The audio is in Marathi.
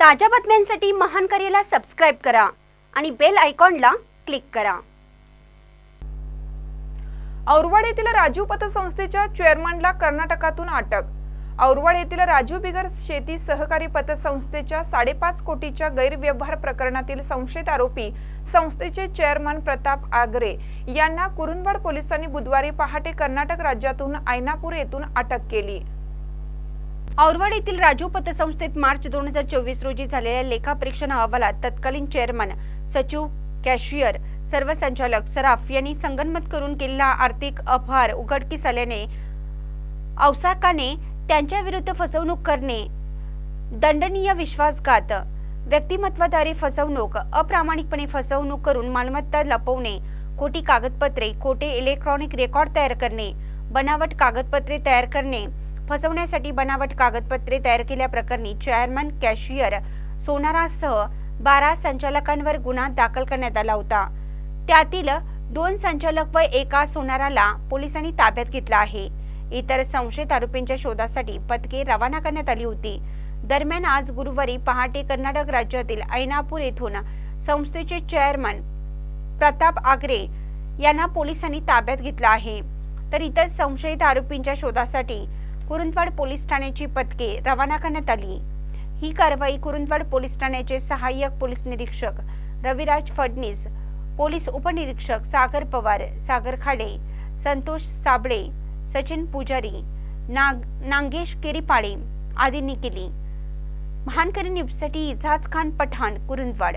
ताज्या बातम्यांसाठी महान करेला सबस्क्राईब करा आणि बेल आयकॉनला क्लिक करा. औरवाड येथील राजीव पतसंस्थेच्या चेअरमनला कर्नाटकातून अटक. औरवाड येथील राजीव बिगर शेती सहकारी पतसंस्थेच्या साडेपाच कोटीच्या गैरव्यवहार प्रकरणातील संशयित आरोपी संस्थेचे चेअरमन प्रताप आगरे यांना कुरुंदवाड पोलिसांनी बुधवारी पहाटे कर्नाटक राज्यातून ऐनापूर येथून अटक केली. औरवाड येथील राजीव पतसंस्थेत मार्च दोन हजार चोवीस रोजी झालेल्या लेखापरीक्षण अहवालात तत्कालीन चेअरमन सचिव कॅशियर सर्व संचालक सराफ यांनी संगनमत करून केलेला आर्थिक अपहार उघडकीस आल्याने औसाकाने त्यांच्या विरुद्ध फसवणूक करणे दंडनीय विश्वासघात व्यक्तिमत्वाद्वारे फसवणूक अप्रामाणिकपणे फसवणूक करून मालमत्ता लपवणे खोटी कागदपत्रे खोटे इलेक्ट्रॉनिक रेकॉर्ड तयार करणे बनावट कागदपत्रे तयार करणे फसवण्यासाठी बनावट कागदपत्रे तयार केल्याप्रकरणी चेअरमन कॅशियर सोनारासह बारा संचालकांवर गुन्हा दाखल करण्यात आला होता. त्यातील दोन संचालक व एका सोनाराला पोलिसांनी ताब्यात घेतला आहे. इतर संशयित आरोपींच्या शोधासाठी पथके रवाना करण्यात आली होती. दरम्यान आज गुरुवारी पहाटे कर्नाटक राज्यातील ऐनापूर येथून संस्थेचे चेअरमन प्रताप आगरे यांना पोलिसांनी ताब्यात घेतलं आहे. तर इतर संशयित आरोपींच्या शोधासाठी कुरुंदवाड पोलीस ठाण्याची पथके रवाना करण्यात आली. ही कारवाई कुरुंदवाड पोलीस ठाण्याचे सहाय्यक पोलीस निरीक्षक रविराज फडणीस पोलीस उपनिरीक्षक सागर पवार सागर खाडे संतोष साबळे सचिन पुजारी नाग नांगेश केरीपाळे आदींनी केली. महानकरी न्यूजसाठी इजाज खान पठाण कुरुंदवाड.